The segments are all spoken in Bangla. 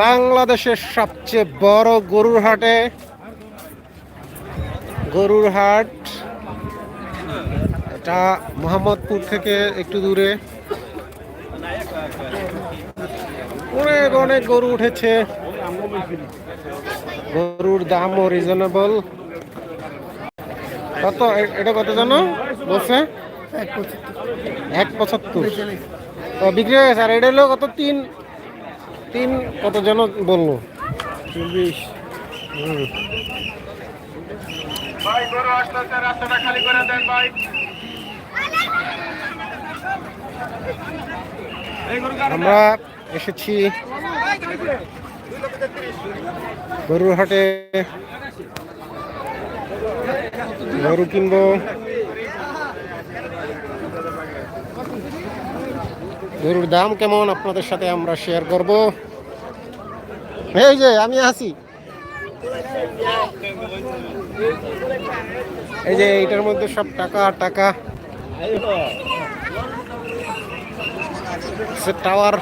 বাংলাদেশের সবচেয়ে বড় গরুর হাটে। গরুর হাট এটা মোহাম্মদপুর থেকে একটু দূরে। অনেক অনেক গরু উঠেছে। গরুর দামও রিজনেবল কত এটা কত জানো? বলছে? এক পঁচাত্তর। বিক্রি হয়ে গেছে। আর এটা হলো কত? তিন তিন কত যেন বলল। চল্লিশ হুম। ভাই গরু আসতেছে রাস্তাটা খালি করে দেন ভাই। আমরা এসেছি গরুর হাটে। গরু কিনবো। গরুর দাম কেমন আপনাদের সাথে আমরা শেয়ার করব। এই যে, আমি আছি। এই যে, এইটার মধ্যে সব টাকা আর টাকা টাওয়ার।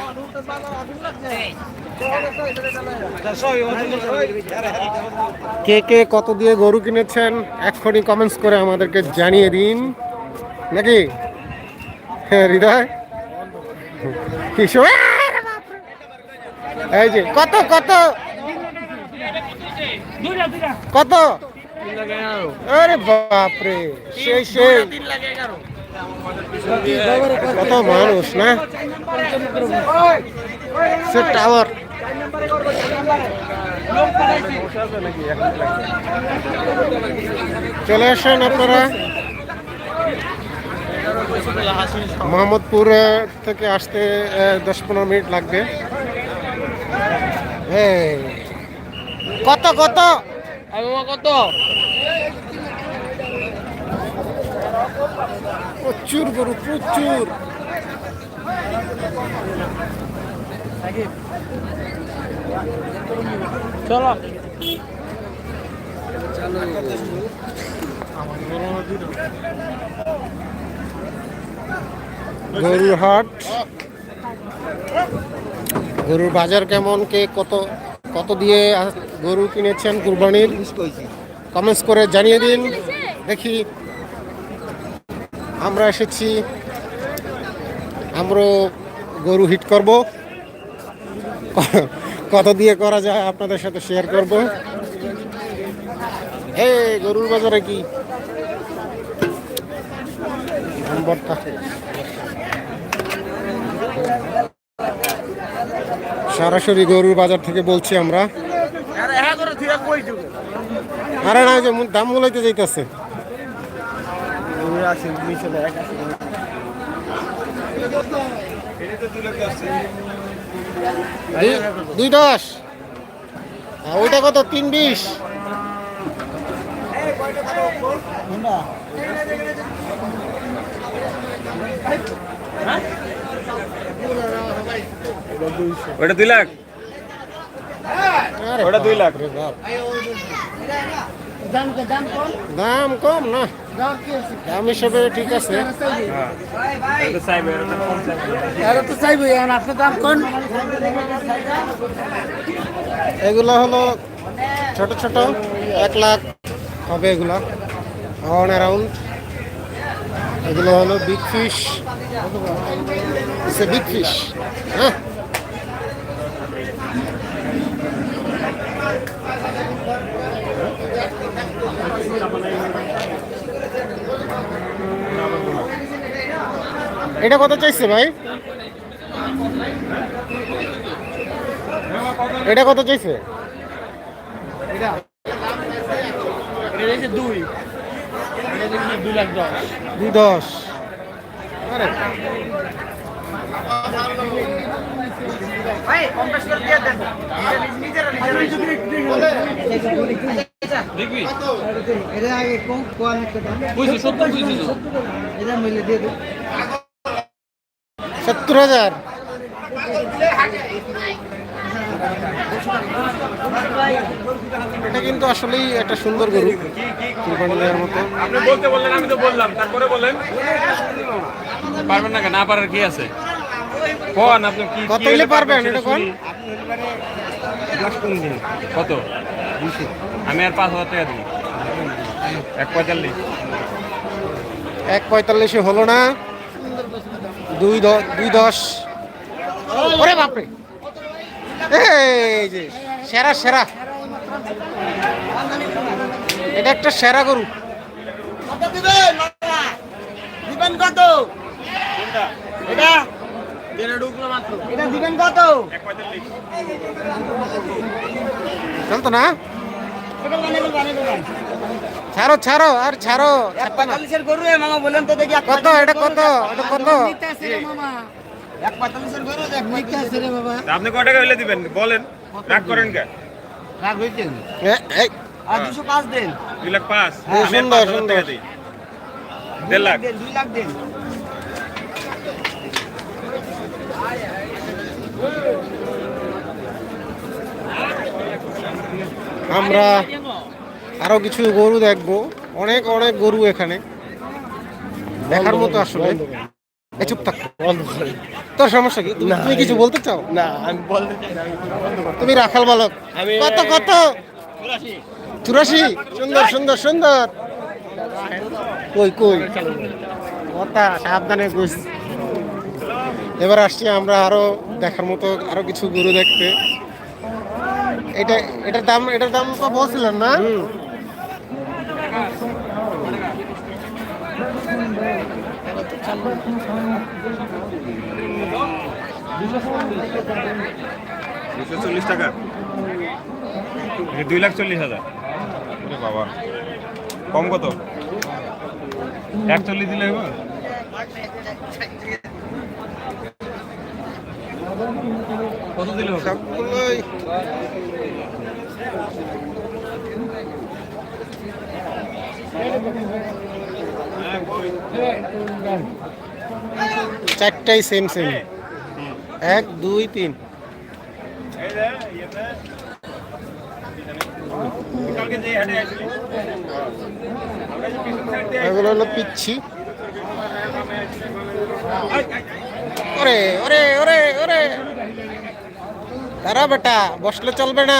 কে কে কত দিয়ে গরু কিনেছেন, এক্ষুনি কমেন্টস করে আমাদেরকে জানিয়ে দিন। নাকি? হ্যাঁ হৃদয়? কিশো এই যে, কত কত? কত? আরে বাপরে, সেই সেই। কত মানুষ, না? সে টাওয়ার। চলে আসেন আপনারা। মোহাম্মদপুর থেকে আসতে দশ পনেরো মিনিট লাগবে। কত কত? কত? প্রচুর গরু প্রচুর। চলো। গরুর হাট। গরুর বাজার কেমন? কে কত কত দিয়ে গরু কিনেছেন কুরবানির? কমেন্টস করে জানিয়ে দিন। দেখি। আমরা এসেছি। আমরা গরু হিট করব। কত দিয়ে করা যায় আপনাদের সাথে শেয়ার করব। এই গরুর বাজারে কি? নম্বরটা। সরাসরি গরুর বাজার থেকে বলছি আমরা। আরে না যে দাম মূলাইতে যাইতেছে। দুই দশ। ওইটা কত? তিন বিশ। ওটা দুই লাখ? ওটা দুই লাখ। দাম কম না। দাম হিসেবে ঠিক আছে। তো এগুলো হলো ছোট ছোট, এক লাখ হবে এগুলো অন অ্যারাউন্ড এগুলো হলো বিগ ফিশ বিগ ফিশ হ্যাঁ? এটা কত চাইছে ভাই? এটা কত চাইছে? দুই দশ। আরে এটা আগে কম কোয়াল একটা দাম। বুঝছি সত্তর বুঝছি এটা মিলে দিয়ে দেবো সত্তর হাজার? এটা কিন্তু আসলেই একটা সুন্দর গরু। কুরবানি দেওয়ার মতো আপনি বলতে বললেন আমি তো বললাম। তারপরে বলেন পারবেন না কেন? না পারার কি আছে? কোন আপনি কি কত পারবেন এটা কোন। কত? আমি আর পাঁচ হাজার টাকা দিই। এক পঁয়তাল্লিশ। এক পঁয়তাল্লিশে হলো না। দুই দুই দশ। ওরে বাপরে। এই যে সেরা সেরা। এটা একটা সেরা গরু। কত দিবেন কত? এটা? এটা দিবেন কত? চলতো না? ছাড়ো ছাড়ো আর ছাড়ো এক পঁয়তাল্লিশের গরু মামা বলেন তো দেখি এক কত এটা কত এটা কত? এক গরু এক বাবা। আপনি কয় টাকা হইলে দিবেন? বলেন। রাগ করেন কে? রাগ এই, আর দুশো পাঁচ দেন। দুই লাখ পাঁচ। হ্যাঁ, সুন্দর, সুন্দর। দেড় লাখ। দুই লাখ দেন। আমরা আরও কিছু গরু দেখব। অনেক অনেক গরু এখানে। দেখার মতো আসলে। এই চুপ থাক। তোর সমস্যা কি? তুমি কিছু বলতে চাও? না আমি বলতে চাই না। তুমি রাখাল বালক কত কত? চুরাশি। সুন্দর সুন্দর সুন্দর। কই কই? কথা সাবধানে কইস। এবার আসছি আমরা আরও দেখার মতো আরও কিছু গরু দেখতে। এটা এটার দাম এটার দাম তো বলছিলেন না? দুশো চল্লিশ টাকা। দুই লাখ চল্লিশ হাজার। বাবা। কম কত? একচল্লিশ দিলে হইব? কত দিলে সবগুলোই চারটাই সেম সেম এক দুই তিন। এগুলো হলো পিচ্ছি। ওরে ওরে ওরে ওরে। বেটা, বসলে চলবে না।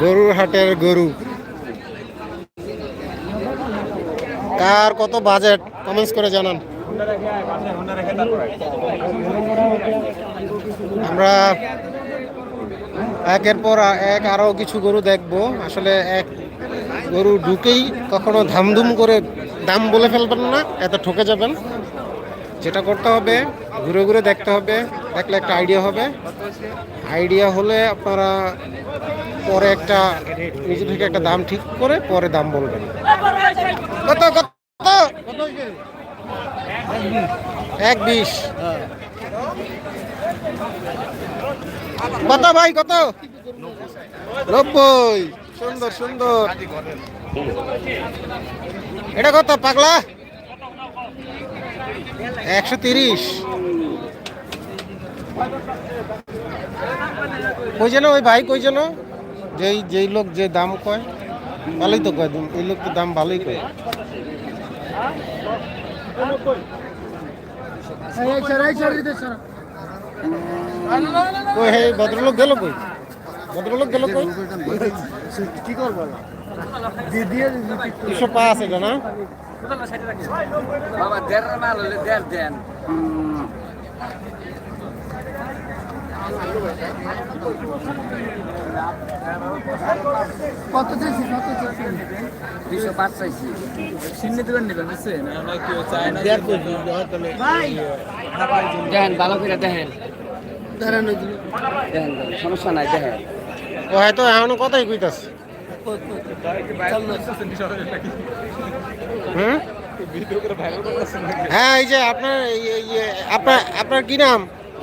গরুর হাটের গরু। কার কত বাজেট? কমেন্টস করে জানান। আমরা একের পর এক আরও কিছু গরু দেখব। আসলে এক গরু ঢুকেই কখনো ধামধুম করে দাম বলে ফেলবেন না, এত ঠকে যাবেন। যেটা করতে হবে, ঘুরে ঘুরে দেখতে হবে, দেখলে একটা আইডিয়া হবে। আইডিয়া হলে আপনারা পরে একটা, নিজে থেকে একটা দাম ঠিক করে পরে দাম বলবেন। কত? এক বিশ। কত ভাই, কত? নব্বই। সুন্দর সুন্দর। এটা কত, পাগলা? একশো তিরিশ। কই যেন ওই ভাই, কই যেন? যেই যেই লোক যে দাম কয়, ভালোই তো কয় এই লোক তো দাম ভালোই কয়। ভদ্রলোক গেল কই? ভদ্রলোক গেল কই? কি করব? দুশো পাঁচ এটা না? বাবা দেড় মাল হলে দেড় দেন। কত চাইছি কত চাইছি? দুইশো পাঁচ চাইছি। নেবেন বুঝছেন? আমরা কেউ চাই না দেখেন ভালো করে দেখেন দেখেন সমস্যা নাই দেখেন ও হয়তো এখনও কথাই কইতাছে। হুম? হ্যাঁ এই যে আপনার আপনার আপনার কি নাম?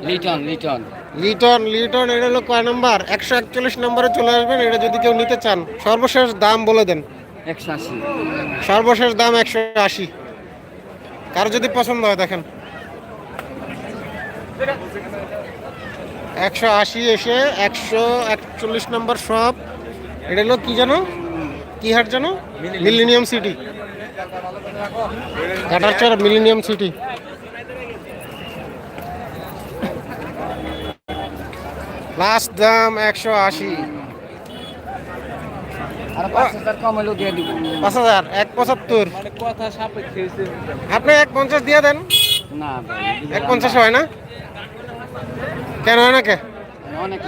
লিটন লিটন। লিটন লিটন এটা হলো কয় নাম্বার? একশো একচল্লিশ নম্বরে চলে আসবেন এটা যদি কেউ নিতে চান সর্বশেষ দাম বলে দেন। একশো আশি। সর্বশেষ দাম একশো আশি। কারও যদি পছন্দ হয় দেখেন। একশো আশি এসে একশো একচল্লিশ নম্বর শপ। এটা হলো কি জানো? কি হাট জানো? Millennium city. Katarchar millennium city. Last দাম একশো আশি। পাঁচ হাজার এক পঁচাত্তর। মানে কথা সাপেক্ষে হয়েছে আপনি এক পঞ্চাশ দিয়ে দেন। না এক পঞ্চাশ হয় না? কেন হয় না কে? অনেক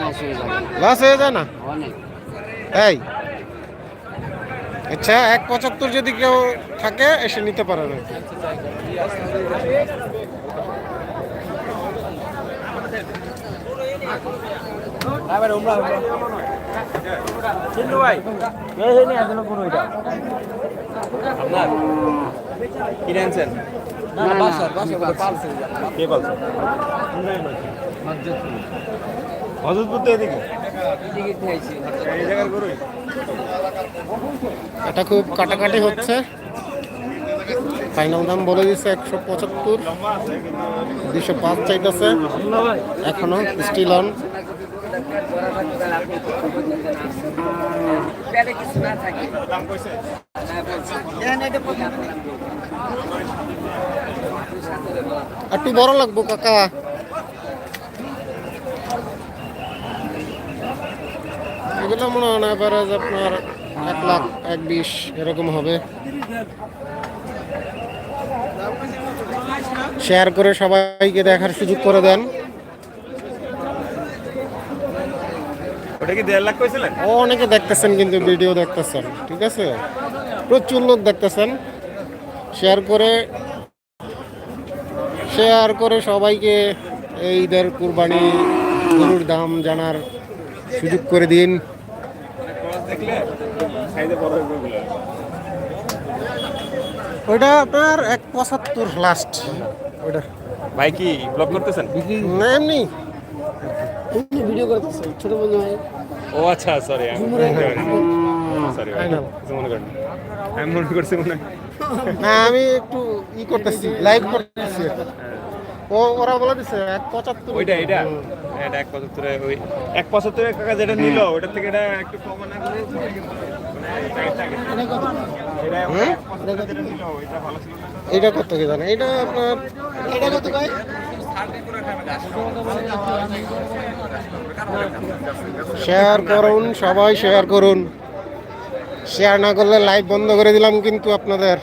লস হয়ে যায় না? এই। আচ্ছা এক পঁচাত্তর যদি কেউ থাকে এসে নিতে পারে না। ভাই কিনে আনছেন? না না বাসার বাসার পালছে কে বলছে হজরতপুর। তো এদিকে। এই জায়গার গরুই। এটা খুব কাটাকাটি হচ্ছে। ফাইনাল দাম বলে দিচ্ছে একশো পঁচাত্তর। দুশো পাঁচ চাইতেছে। এখনও স্টিল অন দাম কইছে এখানে এটা পছন্দ একটু বড় লাগবো কাকা। এগুলো মনে হয় না অ্যাভারেজ আপনার এক লাখ এক বিশ এরকম হবে। শেয়ার করে সবাইকে দেখার সুযোগ করে দেন। ওটা কি দেড় লাখ কইছিলেন? অনেকে দেখতেছেন কিন্তু ভিডিও দেখতেছেন ঠিক আছে? প্রচুর লোক দেখতেছেন। শেয়ার করে শেয়ার করে সবাইকে এই ঈদের কুরবানি গরুর দাম জানার সুযোগ করে দিন। ওইটা আপনার এক পঁচাত্তর লাস্ট ওইটা। ভাই কি ব্লগ করতেছেন? না এমনি। ভিডিও করতেছে ছোট বন্ধু ভাই। ও আচ্ছা সরি আমি সরি মনে আমি মনে করছি মনে হয়। না আমি একটু ই করতেছি লাইভ করতেছি। ও ওরা বলে দিছে এক পঁচাত্তর। ওইটা এটা? এটা এক পঁচাত্তরে ওই এক পঁচাত্তরে কাকা যেটা নিল ওটার থেকে এটা একটু কম না করে এটা কত কি জানে? এটা আপনার এটা কত ভাই? শেয়ার করুন সবাই শেয়ার করুন। শেয়ার না করলে লাইভ বন্ধ করে দিলাম কিন্তু আপনাদের।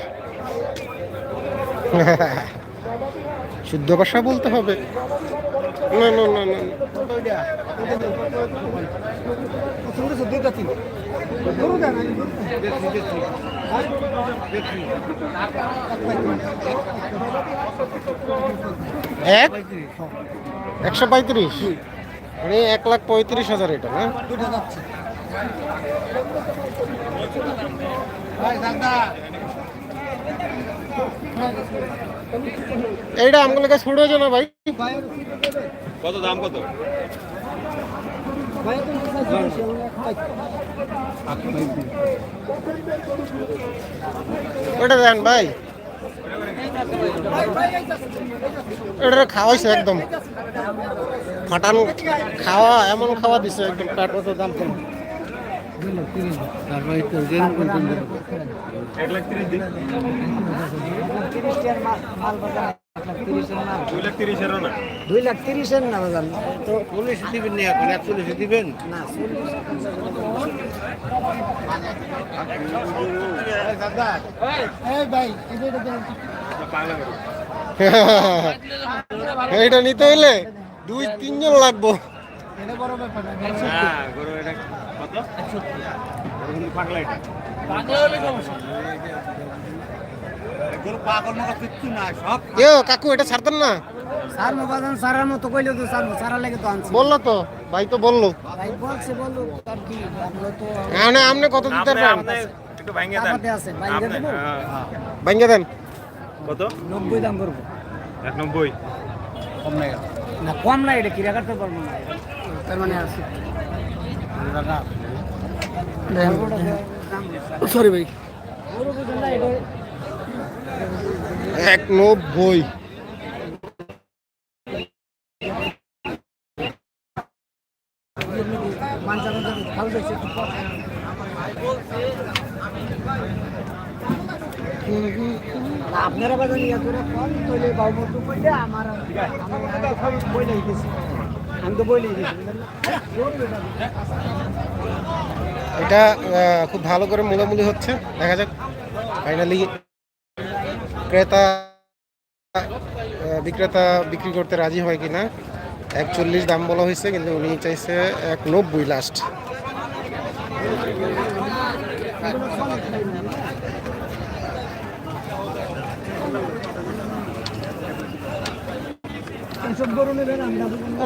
শুদ্ধ ভাষা বলতে হবে। না না না না এক? একশো পঁয়ত্রিশ? মানে এক লাখ পঁয়ত্রিশ হাজার এটা, না? এইটা আমগুলো কাছে ছুড়ে না ভাই? কত দাম কত? ওটা দেন ভাই। এটা খাওয়াইছে একদম। ফাটানো খাওয়া এমন খাওয়া দিছে একদম পেট কত দাম কম। এক লাখ তিরিশ দুই লাখ তিরিশের না বাজান তো চল্লিশ দিবেন নি এখন একচল্লিশ দিবেন না এইটা নিতে হইলে দুই তিনজন লাগবো। হ্যাঁ গরু এটা কত? গরু কিন্তু পাগলা এটা। গরু পাগল মতো কিচ্ছু না সব কেউ কাকু এটা ছাড়তেন না। স্যার বাজান সারার মতো কইলে তো স্যার সারা লেগে তো আনছি। বলল তো ভাই তো বলল। ভাই বলছে বলো তার কি আমরা তো মানে আপনি কত দিতে আপনি একটু ভাঙে দেন। আছে, ভাঙে দেবো? হ্যাঁ। দেন। কত? নব্বই দাম করব এক নব্বই। কম নাই না কম না এটা কিরা করতে পারব না। তার মানে আছে সরি ভাই। এক নব্বই আপনারা বাজার ইয়া করে ফোন কইলে বাবু কইলে আমার আমার তো বইলে গেছি। এটা খুব ভালো করে মূলামূলি হচ্ছে। দেখা যাক ফাইনালি ক্রেতা বিক্রেতা বিক্রি করতে রাজি হয় কিনা। একচল্লিশ দাম বলা হয়েছে, কিন্তু উনি চাইছে এক নব্বই লাস্ট সব গরু নেবেন আমরা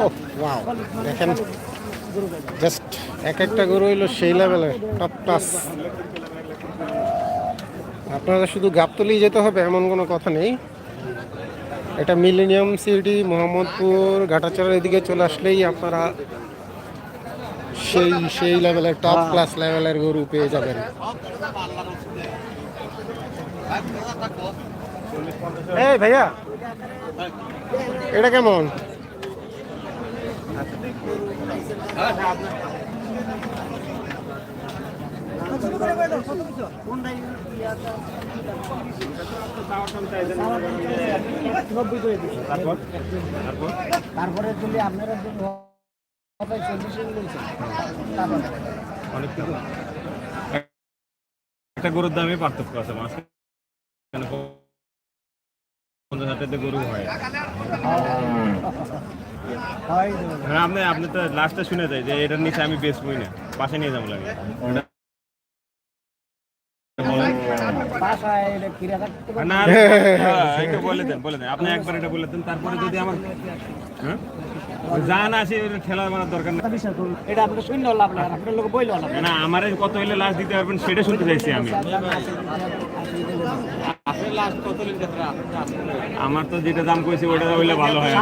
ও ওয়াও দেখেন জাস্ট এক একটা গরু হইল সেই লেভেলের টপ ক্লাস আপনারা শুধু গাবতলি যেতে হবে এমন কোনো কথা নেই। এটা মিলেনিয়াম সিটি মোহাম্মদপুর ঘাটাচড়ার এদিকে চলে আসলেই আপনারা সেই সেই লেভেলের টপ ক্লাস লেভেলের গরু পেয়ে যাবেন। এই ভাইয়া এটা কেমন? তারপর যদি আপনারা একটা গরুর দামে পার্থক্য আছে পঞ্চাশ হাজার গরু হয় হয় হ্যাঁ আপনি আপনি তো লাস্টে শুনে যায় যে এটার নিচে আমি বেচবই না পাশে নিয়ে যাব লাগে আপনি একবার এটা বলে দেন তারপরে যদি আমার হ্যাঁ যা না আছে ঠেলা মারার দরকার এটা লাভ না আপনার লোক বইল না না আমার কত হইলে লাস্ট দিতে পারবেন সেটা শুনতে চাইছি আমি আমার তো যেটা দাম কইছি ওটা হইলে ভালো হয়।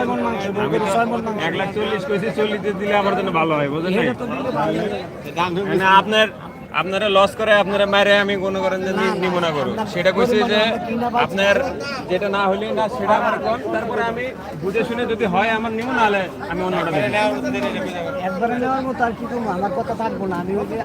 মন মন মন এক লাখ চল্লিশ কইছি চল্লিশ দিলে আমার জন্য ভালো হয় বুঝেন নাই? না আপনার আপনারা লস করে আপনারা মারে আমি কোনো করেন যে নিব না করো সেটা কইছি যে আপনার যেটা না হইলে না সেটা আমার কোন তারপরে আমি বুঝে শুনে যদি হয় আমার নিব না হলে আমি অন্যটা দেব একবারে নেওয়ার মতো আর কি করব আমার কথা থাকব না। আমি ওই যে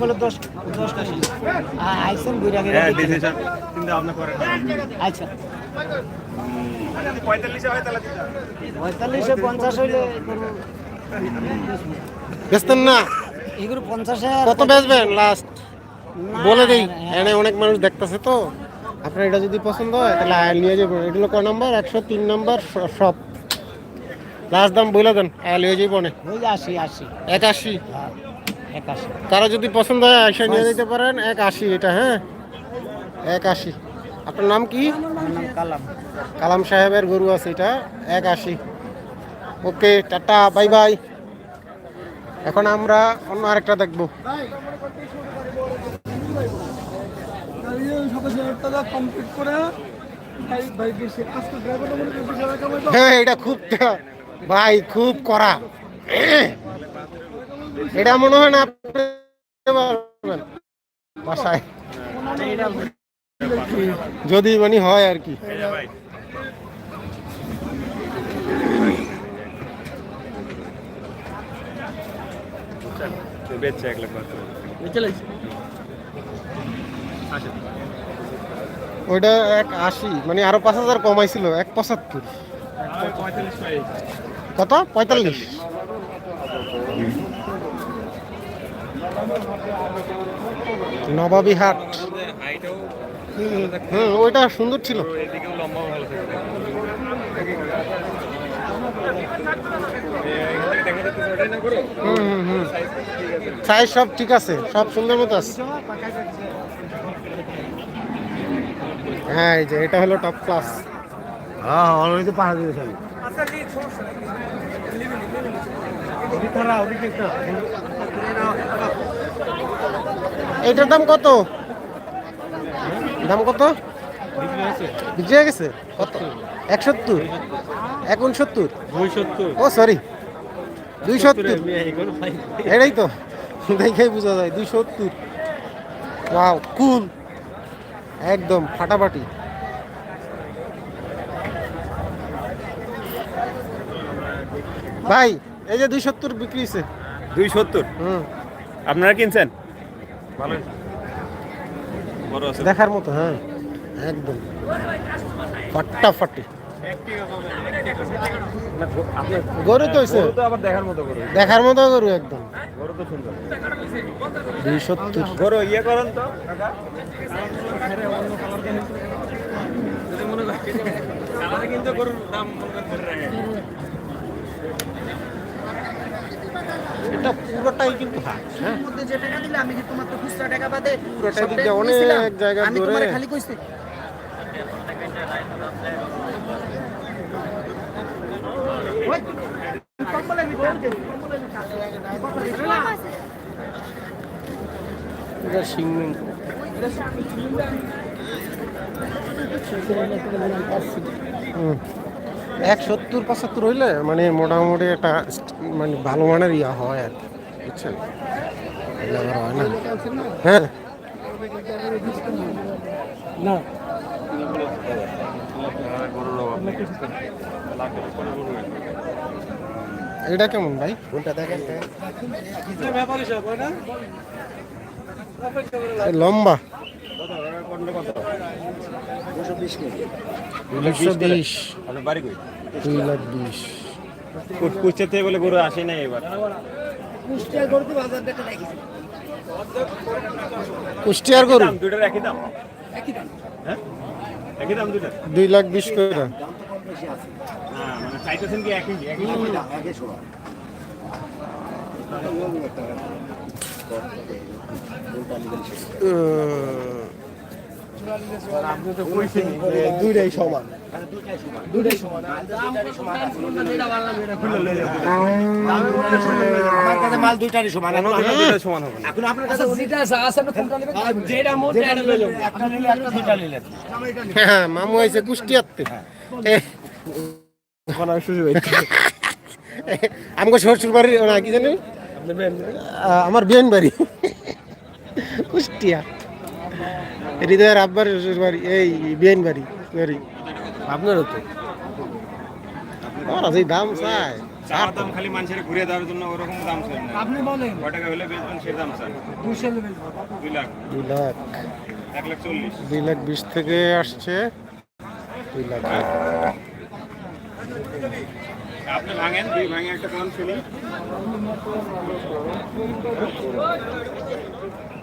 করে দশ দশটা ছিল আইসেন ঘুরে আগে হ্যাঁ আচ্ছা পঁয়তাল্লিশে হয় তাহলে পঁয়তাল্লিশে পঞ্চাশ হইলে বেচতেন না? এগুলো পঞ্চাশে কত বেচবেন লাস্ট বলে দিই এখানে অনেক মানুষ দেখতেছে তো। আপনার এটা যদি পছন্দ হয় তাহলে আয়াল নিয়ে যাবেন এটা হলো কয় নম্বর? একশো তিন নম্বর সব লাস্ট দাম বলে দেন আয়াল নিয়ে যাব ওই আশি আশি। একাশি। একাশি। কারও যদি পছন্দ হয় আইসা নিয়ে যেতে পারেন এক আশি এটা হ্যাঁ? এক আশি আপনার নাম কি? কালাম। কালাম সাহেবের গরু আছে এটা এক আশি ওকে টাটা বাই বাই। এখন আমরা অন্য আরেকটা দেখব কমপ্লিট করে ভাই ভাই বেশি আজকে ড্রাইভারটা মনে করছি যারা কামাই হ্যাঁ এটা খুব ভাই খুব করা এটা মনে হয় না বাসায়। যদি মানে হয় আর কি। বেচছে এক লাখ মাত্র আসেন। ওইটা এক আশি মানে আরও পাঁচ হাজার কমাইছিল, এক পঁচাত্তর। কত? পঁয়তাল্লিশ। নবাবী হাট। হুম, ওইটা সুন্দর ছিল। সাইজ সব ঠিক আছে, সব সুন্দর মতো আছে। হ্যাঁ এই যে এটা হলো টপ ক্লাস হ্যাঁ অলরেডি তো পাহাড় দিয়ে খালি এইটার দাম কত? দাম কত? বিক্রি হয়ে গেছে? কত? এক সত্তর এক উনসত্তর ও সরি দুই সত্তর এটাই তো। দেখেই বোঝা যায় দুই সত্তর ওয়াও কুল একদম ফাটাফাটি। ভাই এই যে দুই সত্তর বিক্রি হয়েছে দুই সত্তর হুম। আপনারা কিনছেন? ভালো। দেখার মতো হ্যাঁ। একদম। ফাটাফাটি। গরু তো হয়েছে আবার দেখার মতো গরু। দেখার মতো গরু একদম। গরু তো সুন্দর। দুই সত্তর। গরু ইয়ে করেন তো কিন্তু গরুর দাম মনে করেন ধরে রাখে। এটা পুরোটাই কিন্তু হ্যাঁ? মধ্যে যে টাকা দিলে আমি তোমার তো খুচরা টাকা বাদে অনেক। জায়গা আমি তোমার খালি কইছি এটা সিং এক সত্তর পঁচাত্তর হইলে মানে মোটামুটি একটা মানে ভালো মানের ইয়া হয় আর কি বুঝছেন? হয় না। হ্যাঁ। না এটা কেমন ভাই? কোনটা দেখেন লম্বা। কুচতে বলে গরু আসে নাই এবার। কুষ্টিয়ার গরু একই দাম? হ্যাঁ একই দাম। দুইটা দুই লাখ বিশ করে। হ্যাঁ মানে চাইতেছেন মামু আমাকে শ্বশুর বাড়ি কি জানি আহ, আমার বিয়ান বাড়ি কুষ্টিয়া হৃদয়ের আব্বার শ্বশুর বাড়ি এই বিয়ান বাড়ি বাড়ি আপনারও তো? আমার আছে দাম চাই। চাওয়ার দাম খালি মানুষের ঘুরে দেওয়ার জন্য ওরকম দাম চাই না। আপনি বলেন। কয় টাকা হলে বেচবেন সে দাম চান দুশো নেবেন দুই লাখ। দুই লাখ। এক লাখ চল্লিশ। দুই লাখ বিশ থেকে আসছে। দুই লাখ। আপনি ভাঙেন দুই ভাঙে একটা শুনি।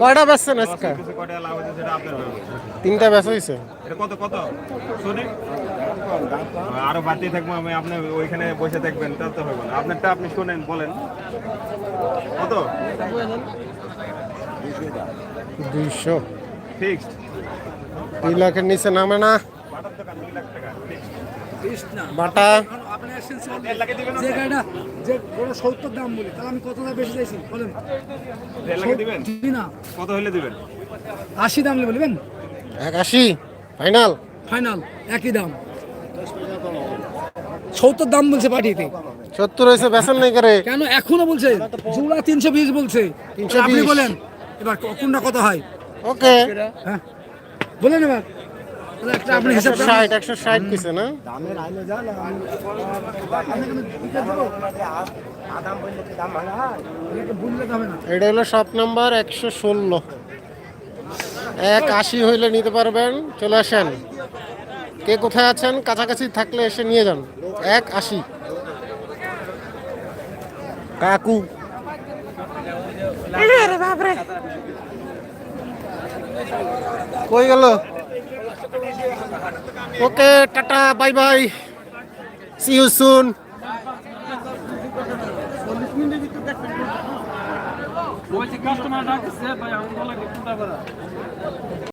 কয়টা বেচছেন আজকে? তিনটা বেচা হয়েছে কত কত? শুনি। আরও বাড়তেই থাকব আমি আপনি ওইখানে বসে থাকবেন তা তো হবে না। আপনারটা আপনি শোনেন বলেন। কত? দুইশো। ফিক্সড। দুই লাখের নিচে নামে না। বাটা। আপনি আসছেন যে গাড়িটা যে বড় সত্তর দাম বলে তাহলে আমি কত দাম বেশি চাইছি? বলেন। দিবেন? না কত হলে দিবেন? আশি দাম বলবেন একাশি ফাইনাল। ফাইনাল একই দাম। সত্তর দাম বলছে পাঠিয়ে সত্তর হয়েছে বেচেন নাই করে। কেন এখনও বলছে? জোড়া তিনশো বিশ বলছে। 320 আপনি বলেন এবার কোনটা কত হয়? ওকে। হ্যাঁ। বলেন এবার। আপনি হিসাব ষাট একশো ষাট কিছু না। এটা হলো শপ নাম্বার একশো ষোলো। এক আশি হইলে নিতে পারবেন। চলে আসেন। কে কোথায় আছেন? কাছাকাছি থাকলে এসে নিয়ে যান। এক আশি। কাকু। কই গেল? Okay tata bye bye. See you soon customer ডাকছে ভাই